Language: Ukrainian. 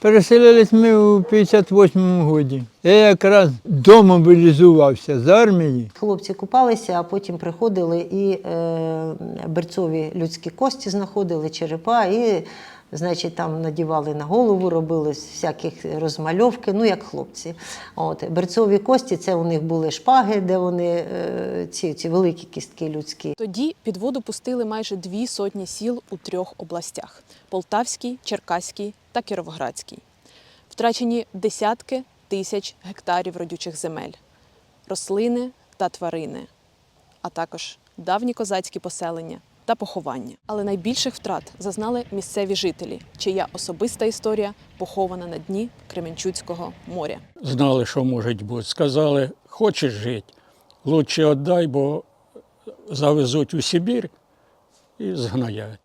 Переселились ми у 58-му році. Я якраз домобілізувався з армії. Хлопці купалися, а потім приходили і е, берцові людські кості знаходили, черепа, і, значить, там надівали на голову, робили всяких розмальовки, ну як хлопці. От. Берцові кості це у них були шпаги, де вони е, ці, ці великі кістки людські. Тоді під воду пустили майже дві сотні сіл у трьох областях: Полтавській, Черкаській та Кіровоградській. Втрачені десятки тисяч гектарів родючих земель, рослини та тварини, а також давні козацькі поселення та поховання. Але найбільших втрат зазнали місцеві жителі, чия особиста історія похована на дні Кременчуцького моря. знали, що може бути. Сказали, хочеш жити, лучше віддай, бо завезуть у Сибір і згноять.